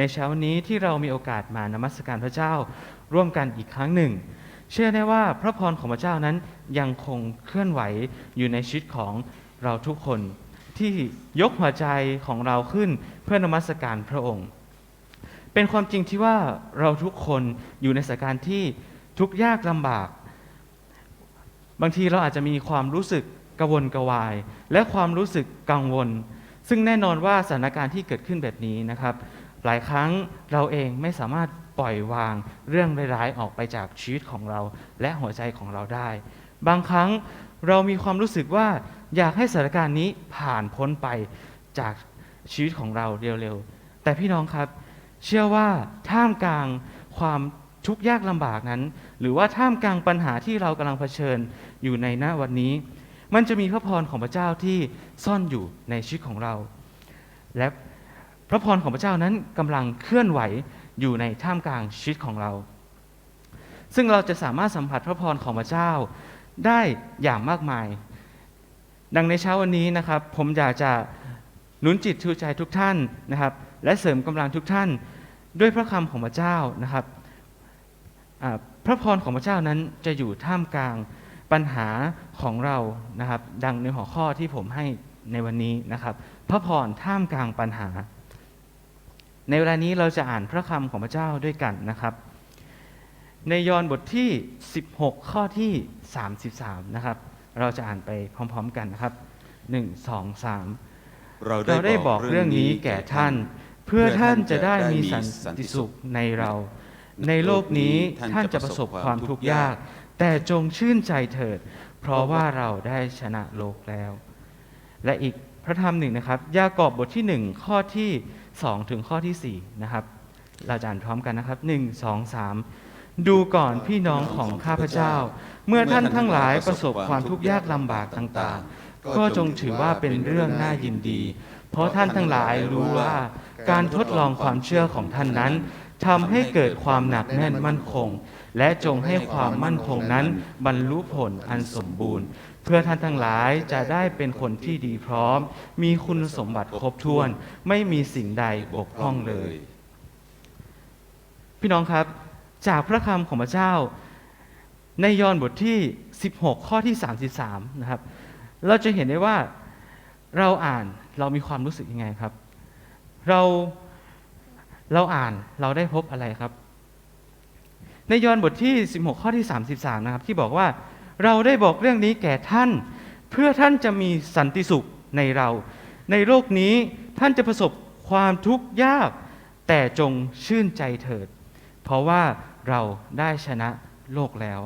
ในเช้าวันนี้ที่เรามีโอกาสมานมัสการพระเจ้าร่วมกันอีกครั้งหนึ่ง เชื่อได้ว่าพระพรของพระเจ้านั้นยังคงเคลื่อนไหวอยู่ในชีวิตของเราทุกคน ที่ยกหัวใจของเราขึ้นเพื่อนมัสการพระองค์ เป็นความจริงที่ว่าเราทุกคนอยู่ในสถานการณ์ที่ทุกยากลำบาก บางทีเราอาจจะมีความรู้สึกกระวนกระวาย และความรู้สึกกังวล ซึ่งแน่นอนว่าสถานการณ์ที่เกิดขึ้นแบบนี้นะครับ หลายครั้งเราเองไม่สามารถปล่อยวางเรื่องร้ายๆออกไปจากชีวิตของเราและหัวใจของเราได้ บางครั้งเรามีความรู้สึกว่าอยากให้สถานการณ์นี้ผ่านพ้นไปจากชีวิตของเราเร็วๆ แต่พี่น้องครับ เชื่อว่าท่ามกลางความทุกข์ยากลำบากนั้น หรือว่าท่ามกลางปัญหาที่เรากำลังเผชิญอยู่ในหน้าวันนี้ มันจะมีพระพรของพระเจ้าที่ซ่อนอยู่ในชีวิตของเรา และ พระพรของพระเจ้านั้นกำลังเคลื่อนไหวอยู่ในท่ามกลางชีวิตของเรา ซึ่งเราจะสามารถสัมผัสพระพรของพระเจ้าได้อย่างมากมาย ดังในเช้าวันนี้นะครับ ผมอยากจะหนุนจิตชูใจทุกท่านนะครับ และเสริมกำลังทุกท่านด้วยพระคำของพระเจ้านะครับ พระพรของพระเจ้านั้นจะอยู่ท่ามกลางปัญหาของเรานะครับ ดังในหัวข้อที่ผมให้ในวันนี้นะครับ พระพรท่ามกลางปัญหา ในเวลานี้เราจะอ่านพระคำของพระเจ้าด้วยกันนะครับ ในยอห์นบทที่ 16 ข้อที่ 33 นะครับ เราจะอ่านไปพร้อมๆกันนะครับ 1 2 3 เราเราได้ได้บบออกกเรื่เรื่อองงนี้นี้แก่แก่ท่าท่านนเพื่อท่านจะได้มีเพื่อสัท่านจะได้นติมีสุขในเรา ในโลกนี้ท่านท่านจะประสบความทุกข์ยาก แต่จงชื่นใจเถิด เพราะว่าเราได้ชนะโลกแล้ว และอีกพระธรรมหนึ่งนะครับ ยากอบบทที่หนึ่งข้อที่ สองถึงข้อที่สี่นะครับ เราจะอ่านพร้อมกันนะครับหนึ่งสองสามดูก่อนพี่น้องของข้าพเจ้า เมื่อท่านทั้งหลายประสบความทุกข์ยากลำบากต่างๆ ก็จงถือว่าเป็นเรื่องน่ายินดี เพราะท่านทั้งหลายรู้ว่าการทดลองความเชื่อของท่านนั้นทำให้เกิดความหนักแน่นมั่นคง และจงให้ความมั่นคงนั้นบรรลุผลอันสมบูรณ์ พื่อท่านทั้งหลายจะได้เป็นคนที่ดีพร้อม มีคุณสมบัติครบถ้วน ไม่มีสิ่งใดบกพร่องเลย พี่น้องครับ จากพระคำของพระเจ้า ในยอห์นบทที่ 16 ข้อที่ 33 นะครับ เราจะเห็นได้ว่าเราอ่านเรามีความรู้สึกยังไงครับ เราเราอ่านเราได้พบอะไรครับ ในยอห์นบทที่ 16 ข้อที่ 33 นะครับ ที่บอกว่า เราได้บอกเรื่องนี้แก่ท่าน เพื่อท่านจะมีสันติสุขในเรา ในโลกนี้ท่านจะประสบความทุกข์ยาก แต่จงชื่นใจเถิด เพราะว่าเราได้ชนะโลกแล้ว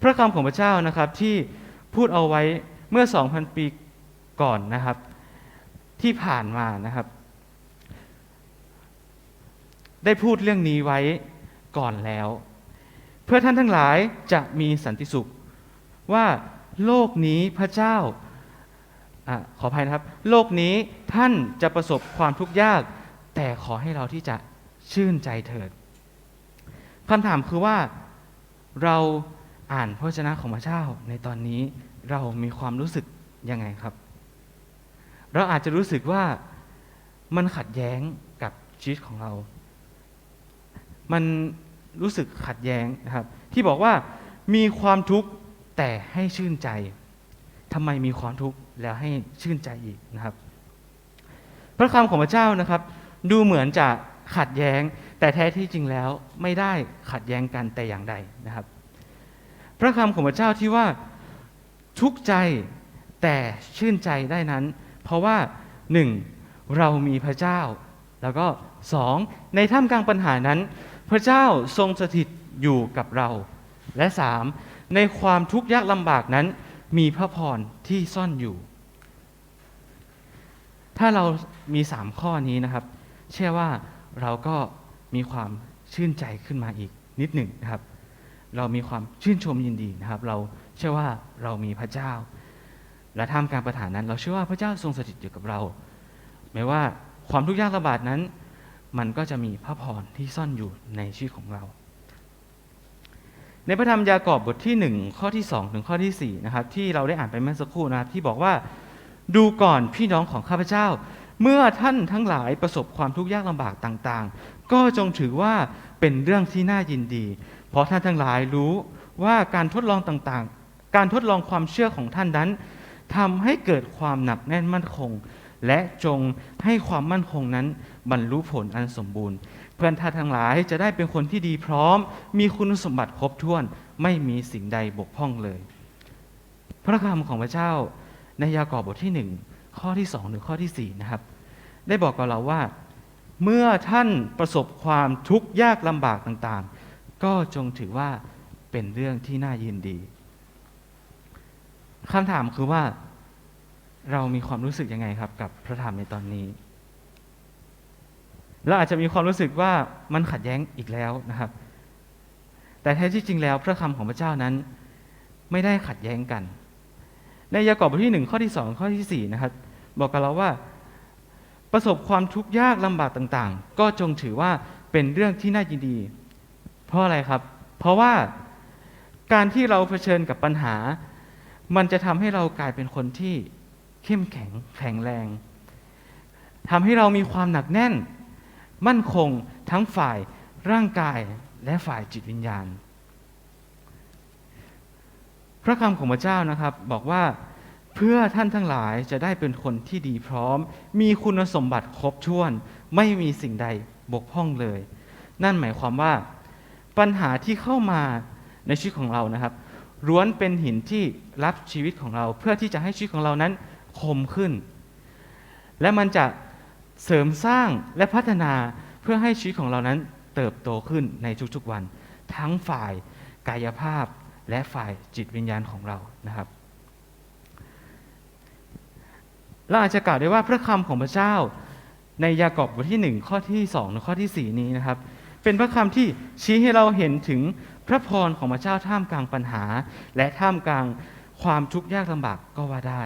พระคำของพระเจ้านะครับที่พูดเอาไว้เมื่อ 2,000 ปีก่อนนะครับ ที่ผ่านมานะครับ ได้พูดเรื่องนี้ไว้ก่อนแล้ว เพื่อท่านทั้งหลายจะมีสันติสุข ว่าโลกนี้พระเจ้าอขออภัยนะครับ โลกนี้ท่านจะประสบความทุกข์ยาก แต่ขอให้เราที่จะชื่นใจเถิดคำถามคือว่าเราอ่านพระวจนะของพระเจ้าในตอนนี้เรามีความรู้สึกยังไงครับ เราอาจจะรู้สึกว่ามันขัดแย้งกับชีวิตของเรา มันรู้สึกขัดแย้งนะครับ ที่บอกว่ามีความทุกข์ แต่ให้ชื่นใจทำไมมีความทุกข์แล้วให้ชื่นใจอีกนะครับ พระคำของพระเจ้านะครับ ดูเหมือนจะขัดแย้ง แต่แท้ที่จริงแล้วไม่ได้ขัดแย้งกันแต่อย่างใดนะครับ พระคำของพระเจ้าที่ว่าทุกข์ใจแต่ชื่นใจได้นั้น เพราะว่าหนึ่งเรามีพระเจ้า แล้วก็สองในท่ามกลางปัญหานั้น พระเจ้าทรงสถิตอยู่กับเรา และสาม ในความทุกข์ยากลำบากนั้น มีพระพรที่ซ่อนอยู่ ถ้าเรามีสามข้อนี้นะครับ เชื่อว่าเราก็มีความชื่นใจขึ้นมาอีกนิดหนึ่งนะครับ เรามีความชื่นชมยินดีนะครับ เราเชื่อว่าเรามีพระเจ้า และท่ามกลางปัญหานั้น เราเชื่อว่าพระเจ้าทรงสถิตอยู่กับเราไม่ว่าความทุกข์ยากลำบากนั้น มันก็จะมีพระพรที่ซ่อนอยู่ในชีวิตของเรา ในพระธรรมยากอบบทที่ 1 ข้อที่ 2 ถึงข้อที่ 4 นะครับ ที่เราได้อ่านไปเมื่อสักครู่นะครับ ที่บอกว่าดูก่อนพี่น้องของข้าพเจ้า เมื่อท่านทั้งหลายประสบความทุกข์ยากลำบากต่างๆ ก็จงถือว่าเป็นเรื่องที่น่ายินดี เพราะท่านทั้งหลายรู้ว่าการทดลองต่างๆ การทดลองความเชื่อของท่านนั้นทำให้เกิดความหนักแน่นมั่นคง และจงให้ความมั่นคงนั้นบรรลุผลอันสมบูรณ์ เพื่อนท่านทั้งหลายจะได้เป็นคนที่ดีพร้อม มีคุณสมบัติครบถ้วน ไม่มีสิ่งใดบกพร่องเลย พระคำของพระเจ้าในยากอบบทที่หนึ่งข้อที่สองถึงข้อที่สี่นะครับ ได้บอกกับเราว่า เมื่อท่านประสบความทุกข์ยากลำบากต่างๆ ก็จงถือว่าเป็นเรื่องที่น่ายินดีคำถามคือว่า เรามีความรู้สึกยังไงครับ กับพระธรรมในตอนนี้เราอาจจะมีความรู้สึกว่ามันขัดแย้งอีกแล้วนะครับ แต่แท้ที่จริงแล้วพระคำของพระเจ้านั้น ไม่ได้ขัดแย้งกัน ในยากอบบทที่หนึ่งข้อที่สองข้อที่สี่นะครับ บอกกับเราว่า ประสบความทุกข์ยากลำบากต่างๆ ก็จงถือว่าเป็นเรื่องที่น่ายินดี เพราะอะไรครับ เพราะว่าการที่เราเผชิญกับปัญหา มันจะทำให้เรากลายเป็นคนที่ เข้มแข็งแข็งแรงทำให้เรามีความหนักแน่น มั่นคงทั้งฝ่ายร่างกายและฝ่ายจิตวิญญาณ พระคำของพระเจ้านะครับบอกว่าเพื่อท่านทั้งหลายจะได้เป็นคนที่ดีพร้อม มีคุณสมบัติครบถ้วน ไม่มีสิ่งใดบกพร่องเลย นั่นหมายความว่าปัญหาที่เข้ามาในชีวิตของเรานะครับล้วนเป็นหินที่รับชีวิตของเรา เพื่อที่จะให้ชีวิตของเรานั้น คมขึ้น และมันจะเสริมสร้างและพัฒนาเพื่อให้ชีวิตของเรานั้นเติบโตขึ้นในทุกๆวัน ทั้งฝ่ายกายภาพและฝ่ายจิตวิญญาณของเรานะครับเราอาจจะกล่าวได้ว่าพระคำของพระเจ้า ในยากอบบทที่หนึ่งข้อที่สองและข้อที่สี่นี้นะครับ เป็นพระคำที่ชี้ให้เราเห็นถึงพระพรของพระเจ้าท่ามกลางปัญหา และท่ามกลางความทุกข์ยากลำบากก็ว่าได้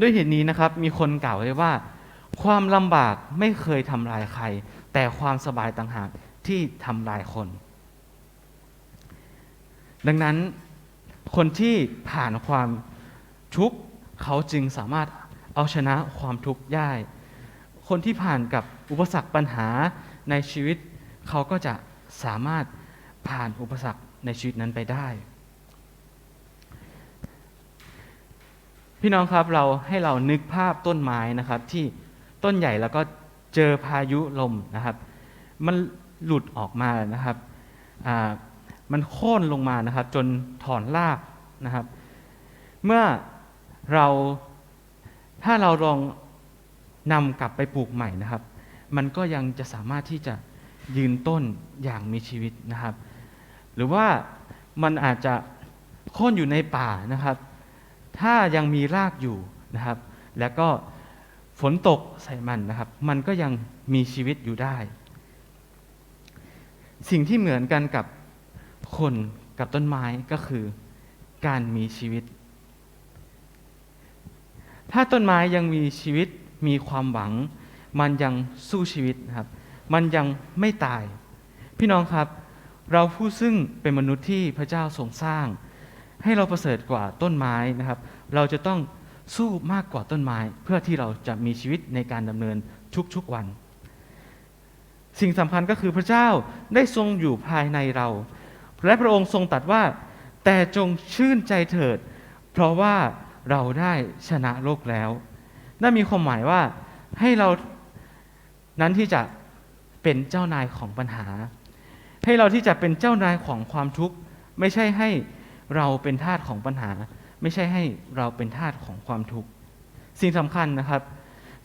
ด้วยเหตุนี้นะครับมีคนกล่าวไว้ว่า ความลำบากไม่เคยทำลายใคร แต่ความสบายต่างหากที่ทำลายคน ดังนั้นคนที่ผ่านความทุกข์เขาจึงสามารถเอาชนะความทุกข์ได้คนที่ผ่านกับอุปสรรคปัญหาในชีวิต เขาก็จะสามารถผ่านอุปสรรคในชีวิตนั้นไปได้ พี่น้องครับเราให้เรานึกภาพต้นไม้นะครับ ที่ต้นใหญ่แล้วก็เจอพายุลมนะครับ มันหลุดออกมานะครับมันโค่นลงมานะครับ จนถอนรากนะครับ เมื่อเราถ้าเราลองนำกลับไปปลูกใหม่นะครับ มันก็ยังจะสามารถที่จะยืนต้นอย่างมีชีวิตนะครับ หรือว่ามันอาจจะโค่นอยู่ในป่านะครับ ถ้ายังมีรากอยู่นะครับ แล้วก็ฝนตกใส่มันนะครับ มันก็ยังมีชีวิตอยู่ได้ สิ่งที่เหมือนกันกับคนกับต้นไม้ก็คือการมีชีวิต ถ้าต้นไม้ยังมีชีวิตมีความหวัง มันยังสู้ชีวิตนะครับ มันยังไม่ตาย พี่น้องครับ เราผู้ซึ่งเป็นมนุษย์ที่พระเจ้าทรงสร้าง ให้เราประเสริฐกว่าต้นไม้นะครับ เราจะต้องสู้มากกว่าต้นไม้ เพื่อที่เราจะมีชีวิตในการดำเนินทุกๆวัน สิ่งสำคัญก็คือพระเจ้าได้ทรงอยู่ภายในเรา และพระองค์ทรงตรัสว่า แต่จงชื่นใจเถิด เพราะว่าเราได้ชนะโลกแล้ว นั่นมีความหมายว่าให้เรานั้นที่จะเป็นเจ้านายของปัญหา ให้เราที่จะเป็นเจ้านายของความทุกข์ ไม่ใช่ให้ เราเป็นทาสของปัญหา ไม่ใช่ให้เราเป็นทาสของความทุกข์สิ่งสำคัญนะครับ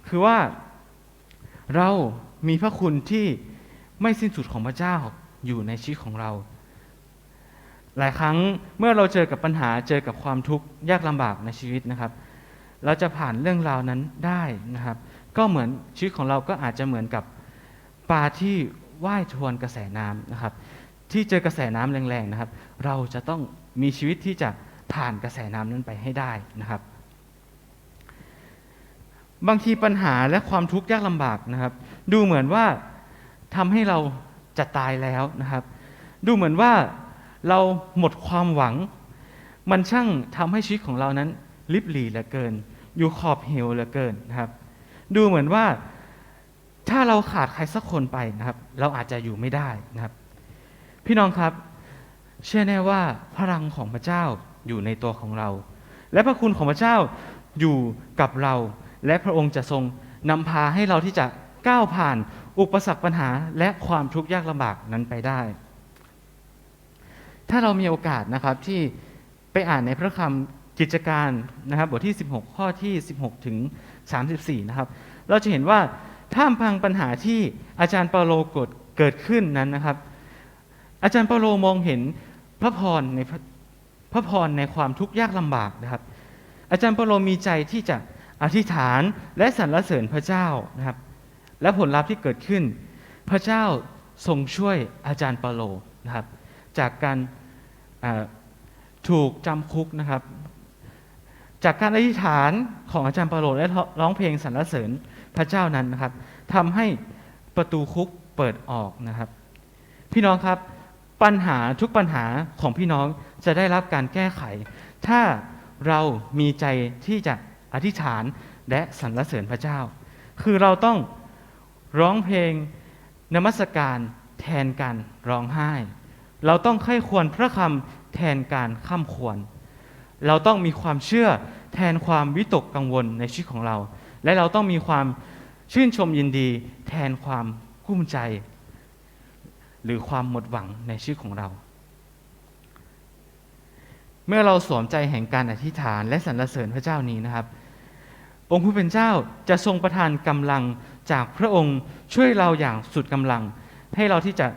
คือว่าเรามีพระคุณที่ไม่สิ้นสุดของพระเจ้าอยู่ในชีวิตของเรา หลายครั้งเมื่อเราเจอกับปัญหาเจอกับความทุกข์ยากลำบากในชีวิตนะครับ เราจะผ่านเรื่องราวนั้นได้นะครับ ก็เหมือนชีวิตของเราก็อาจจะเหมือนกับปลาที่ว่ายทวนกระแสน้ำนะครับ ที่เจอกระแสน้ำแรงๆนะครับ เราจะต้อง มีชีวิตที่จะผ่านกระแสน้ำนั้นไปให้ได้นะครับ บางทีปัญหาและความทุกข์ยากลำบากนะครับ ดูเหมือนว่าทำให้เราจะตายแล้วนะครับ ดูเหมือนว่าเราหมดความหวัง มันช่างทำให้ชีวิตของเรานั้นลิบหลีเหลือเกิน อยู่ขอบเหวเหลือเกินนะครับ ดูเหมือนว่าถ้าเราขาดใครสักคนไปนะครับ เราอาจจะอยู่ไม่ได้นะครับ พี่น้องครับ เชื่อแน่ว่าพลังของพระเจ้าอยู่ในตัวของเรา และพระคุณของพระเจ้าอยู่กับเรา และพระองค์จะทรงนำพาให้เราที่จะก้าวผ่านอุปสรรคปัญหาและความทุกข์ยากลำบากนั้นไปได้ ถ้าเรามีโอกาสนะครับที่ไปอ่านในพระคำกิจการนะครับบทที่ 16 ข้อที่ 16 ถึง 34 นะครับ เราจะเห็นว่าท่ามกลางปัญหาที่อาจารย์เปาโลกดเกิดขึ้นนั้นนะครับ อาจารย์เปาโลมองเห็น พระพรในพระพระพรในความทุกข์ยากลำบากนะครับ อาจารย์เปาโลมีใจที่จะอธิษฐานและสรรเสริญพระเจ้านะครับ และผลลัพธ์ที่เกิดขึ้น พระเจ้าทรงช่วยอาจารย์เปาโลนะครับ จากการถูกจำคุกนะครับ จากการอธิษฐานของอาจารย์เปาโลและร้องเพลงสรรเสริญพระเจ้านั้นนะครับทำให้ประตูคุกเปิดออกนะครับ พี่น้องครับ ปัญหาทุกปัญหาของพี่น้องจะได้รับการแก้ไข ถ้าเรามีใจที่จะอธิษฐานและสรรเสริญพระเจ้า คือเราต้องร้องเพลงนมัสการแทนการร้องไห้ เราต้องใคร่ควรพระคำแทนการข้ามควร เราต้องมีความเชื่อแทนความวิตกกังวลในชีวิตของเรา และเราต้องมีความชื่นชมยินดี แทนความกุ้มใจ หรือความหมดหวังในชีวิตของเรา เมื่อเราสวมใจแห่งการอธิษฐานและสรรเสริญพระเจ้านี้นะครับ องค์ผู้เป็นเจ้าจะทรงประทานกำลังจากพระองค์ช่วยเราอย่างสุดกำลัง ให้เราที่จะ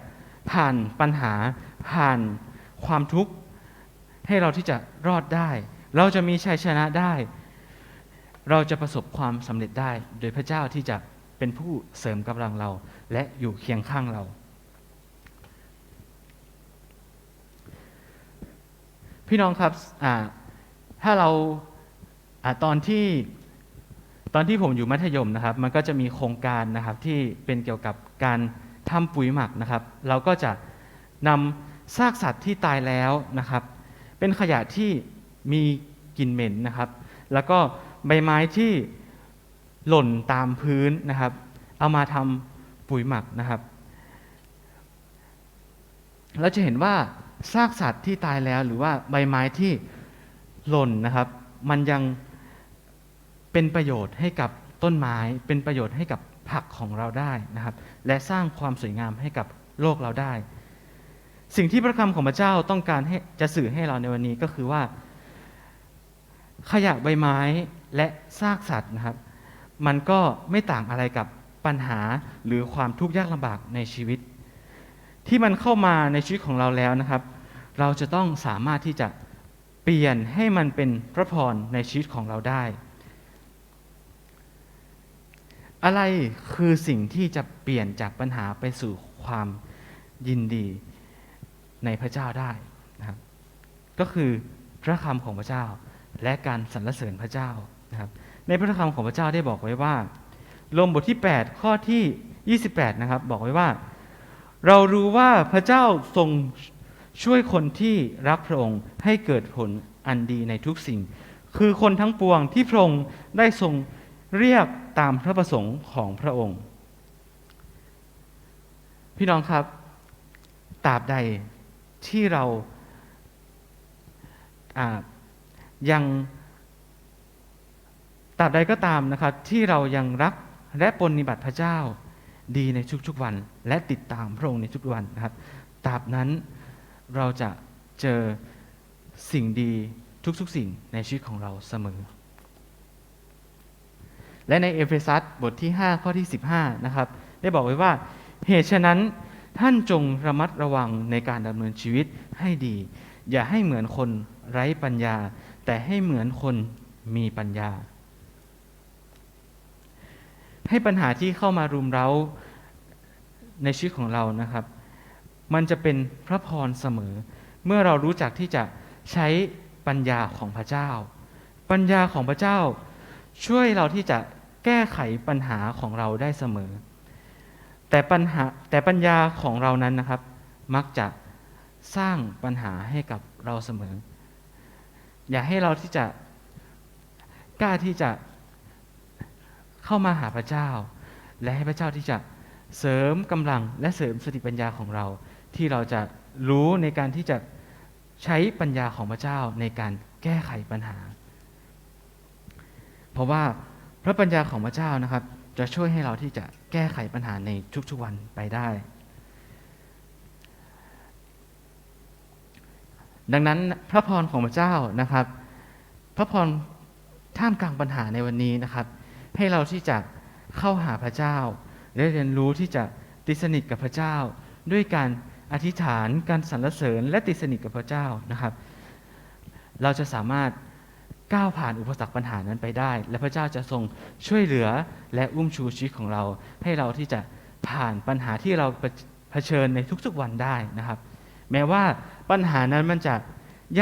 ผ่านปัญหาผ่านความทุกข์ ให้เราที่จะรอดได้ เราจะมีชัยชนะได้ เราจะประสบความสำเร็จได้ โดยพระเจ้าที่จะเป็นผู้เสริมกำลังเราและอยู่เคียงข้างเรา พี่น้องครับถ้าเราอาตอนที่ตอนที่ผมอยู่มัธยมนะครับ มันก็จะมีโครงการนะครับที่เป็นเกี่ยวกับการทำปุ๋ยหมักนะครับ เราก็จะนำซากสัตว์ที่ตายแล้วนะครับ เป็นขยะที่มีกลิ่นเหม็นนะครับ แล้วก็ใบไม้ที่หล่นตามพื้นนะครับ เอามาทำปุ๋ยหมักนะครับ เราจะเห็นว่า ซากสัตว์ที่ตายแล้วหรือว่าใบไม้ที่หล่นนะครับ มันยังเป็นประโยชน์ให้กับต้นไม้ เป็นประโยชน์ให้กับผักของเราได้นะครับ และสร้างความสวยงามให้กับโลกเราได้ สิ่งที่พระคำของพระเจ้าต้องการให้จะสื่อให้เราในวันนี้ก็คือว่า ขยะใบไม้และซากสัตว์นะครับ มันก็ไม่ต่างอะไรกับปัญหาหรือความทุกข์ยากลำบากในชีวิต ที่มันเข้ามาในชีวิตของเราแล้วนะครับ เราจะต้องสามารถที่จะเปลี่ยนให้มันเป็นพระพรในชีวิตของเราได้ อะไรคือสิ่งที่จะเปลี่ยนจากปัญหาไปสู่ความยินดีในพระเจ้าได้นะครับ ก็คือพระคำของพระเจ้าและการสรรเสริญพระเจ้านะครับ ในพระคำของพระเจ้าได้บอกไว้ว่า ลมบทที่ 8 ข้อที่ 28 นะครับ บอกไว้ว่า เรารู้ว่าพระเจ้าทรง ช่วยคนที่รักพระองค์ให้เกิดผลอันดีในทุกสิ่ง คือคนทั้งปวงที่พระองค์ได้ทรงเรียกตามพระประสงค์ของพระองค์ พี่น้องครับตราบใดที่เรายังตราบใดก็ตามนะครับที่เรายังรักและปฏิบัติพระเจ้าดีในทุกๆวัน และติดตามพระองค์ในทุกวันนะครับตราบนั้น เราจะเจอสิ่งดีทุกๆสิ่งในชีวิตของเราเสมอ และในเอเฟซัสบทที่ 5 ข้อที่ 15 นะครับ ได้บอกไว้ว่า เหตุฉะนั้นท่านจงระมัดระวังในการดำเนินชีวิตให้ดี อย่าให้เหมือนคนไร้ปัญญา แต่ให้เหมือนคนมีปัญญา ให้ปัญหาที่เข้ามารุมเร้าในชีวิตของเรานะครับ มันจะเป็นพระพรเสมอ เมื่อเรารู้จักที่จะใช้ปัญญาของพระเจ้า ปัญญาของพระเจ้า ช่วยเราที่จะแก้ไขปัญหาของเราได้เสมอ แต่ปัญหาแต่ปัญญาของเรานั้นนะครับ มักจะสร้างปัญหาให้กับเราเสมอ อย่าให้เราที่จะกล้าที่จะเข้ามาหาพระเจ้า และให้พระเจ้าที่จะเสริมกำลังและเสริมสติปัญญาของเรา ที่เราจะรู้ในการที่จะใช้ปัญญาของพระเจ้าในการแก้ไขปัญหา เพราะว่าพระปัญญาของพระเจ้านะครับ จะช่วยให้เราที่จะแก้ไขปัญหาในทุกๆวันไปได้ ดังนั้นพระพรของพระเจ้านะครับ พระพรท่ามกลางปัญหาในวันนี้นะครับ ให้เราที่จะเข้าหาพระเจ้า และเรียนรู้ที่จะติดสนิทกับพระเจ้าด้วยการ อธิษฐานการสรรเสริญและติดสนิทกับพระเจ้านะครับ เราจะสามารถก้าวผ่านอุปสรรคปัญหานั้นไปได้ และพระเจ้าจะทรงช่วยเหลือและอุ้มชูชีวิตของเรา ให้เราที่จะผ่านปัญหาที่เราเผชิญในทุกๆวันได้นะครับ แม้ว่าปัญหานั้นมันจะ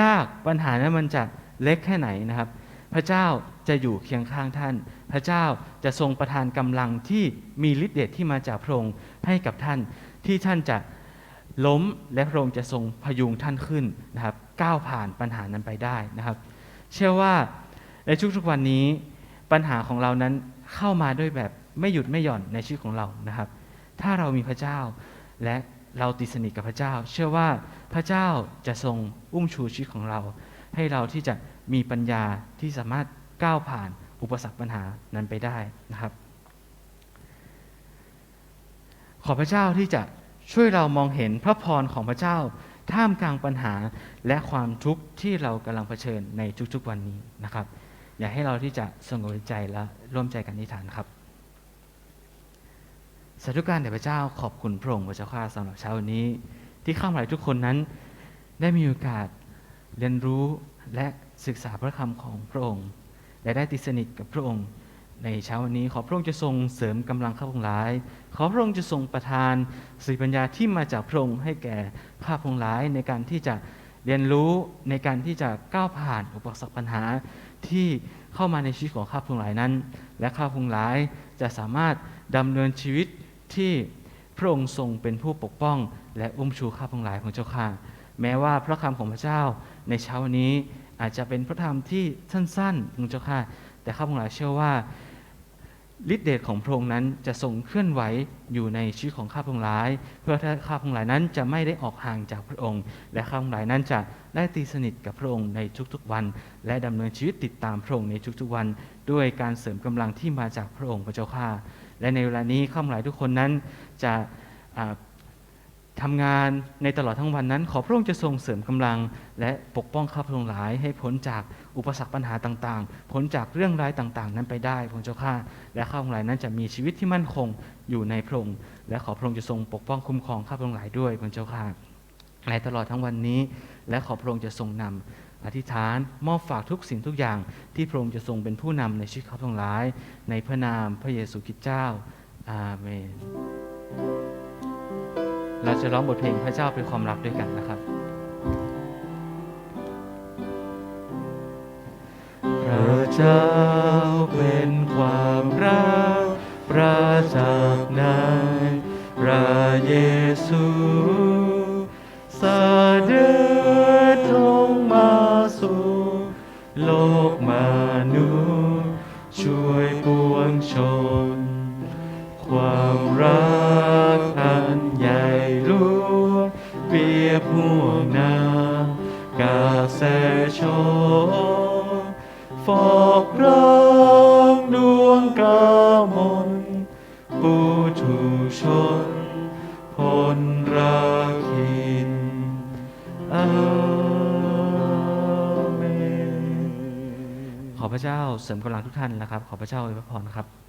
ยากปัญหานั้นมันจะเล็กแค่ไหนนะครับ พระเจ้าจะอยู่เคียงข้างท่าน พระเจ้าจะทรงประทานกำลังที่มีฤทธิ์เดชที่มาจากพระองค์ให้กับท่านที่ท่านจะ ล้มและพระองค์จะทรงพยุงท่านขึ้นนะครับ ก้าวผ่านปัญหานั้นไปได้นะครับ เชื่อว่าในทุกๆวันนี้ปัญหาของเรานั้นเข้ามาด้วยแบบไม่หยุดไม่หย่อนในชีวิตของเรานะครับ ถ้าเรามีพระเจ้าและเราติดสนิทกับพระเจ้า เชื่อว่าพระเจ้าจะทรงอุ้มชูชีวิตของเรา ให้เราที่จะมีปัญญาที่สามารถก้าวผ่านอุปสรรคปัญหานั้นไปได้นะครับ ขอพระเจ้าที่จะ ช่วยเรามองเห็นพระพรของพระเจ้า ท่ามกลางปัญหาและความทุกข์ที่เรากำลังเผชิญในทุกๆวันนี้นะครับ อยากให้เราที่จะสงบใจและร่วมใจกันอธิษฐานครับสาธุการแด่พระเจ้าขอบคุณพระองค์พระเจ้าข้าสำหรับเช้าวันนี้ ที่ข้าพเจ้าทุกคนนั้น ได้มีโอกาสเรียนรู้และศึกษาพระคำของพระองค์ และได้ติดสนิทกับพระองค์ ในเช้าวันนี้ขอพระองค์จะทรงเสริมกำลังข้าพงหลาย ขอพระองค์จะทรงประทานสติปัญญาที่มาจากพระองค์ให้แก่ข้าพงหลายในการที่จะเรียนรู้ในการที่จะก้าวผ่านอุปสรรคปัญหาที่เข้ามาในชีวิตของข้าพงหลายนั้น และข้าพงหลายจะสามารถดำเนินชีวิตที่พระองค์ทรงเป็นผู้ปกป้อง และอุ้มชูข้าพงหลายของเจ้าข้าแม้ว่าพระคำของพระเจ้าในเช้าวันนี้อาจจะเป็นพระธรรมที่สั้นๆของเจ้าข้าแต่ข้าพงหลายเชื่อว่า ฤทธิเดชของพระองค์นั้นจะทรงเคลื่อนไหวอยู่ในชีวิตของข้าพงหลาย เพื่อถ้าข้าพงหลายนั้นจะไม่ได้ออกห่างจากพระองค์ และข้าพงหลายนั้นจะได้ตีสนิทกับพระองค์ในทุกๆวัน และดำเนินชีวิตติดตามพระองค์ในทุกๆวัน ด้วยการเสริมกำลังที่มาจากพระองค์พระเจ้าข้าและในเวลานี้ข้าพงหลายทุกคนนั้นจะ ทำงานในตลอดทั้งวันนั้น ขอพระองค์จะทรงเสริมกำลัง และปกป้องข้าพระองค์หลาย ให้พ้นจากอุปสรรคปัญหาต่างๆพ้นจากเรื่องร้ายต่างๆ นั้นไปได้พระเจ้าข้าและข้าพระองค์หลายนั้นจะมีชีวิตที่มั่นคงอยู่ในพระองค์และขอพระองค์จะทรงปกป้องคุ้มครองข้าพระองค์หลายด้วยพระเจ้าข้าในตลอดทั้งวันนี้ และขอพระองค์จะทรงนำอธิษฐานมอบฝากทุกสิ่งทุกอย่าง ที่พระองค์จะทรงเป็นผู้นำในชีวิตข้าพระองค์หลาย ในพระนามพระเยซูคริสต์เจ้าอาเมน เราจะร้องบทเพลงพระเจ้าเป็นความรักด้วยกันนะครับ พระเจ้าเป็นความรักประจากในพระเยซูเสด็จลงมาสู่โลกมนุษย์ช่วยปวงชน ความรัก อกร้องดวงกามนปูถูชนพลราคินอาเมนขอพระเจ้าเสริมกำลังทุกท่านนะครับ ขอพระเจ้าอวยพรครับ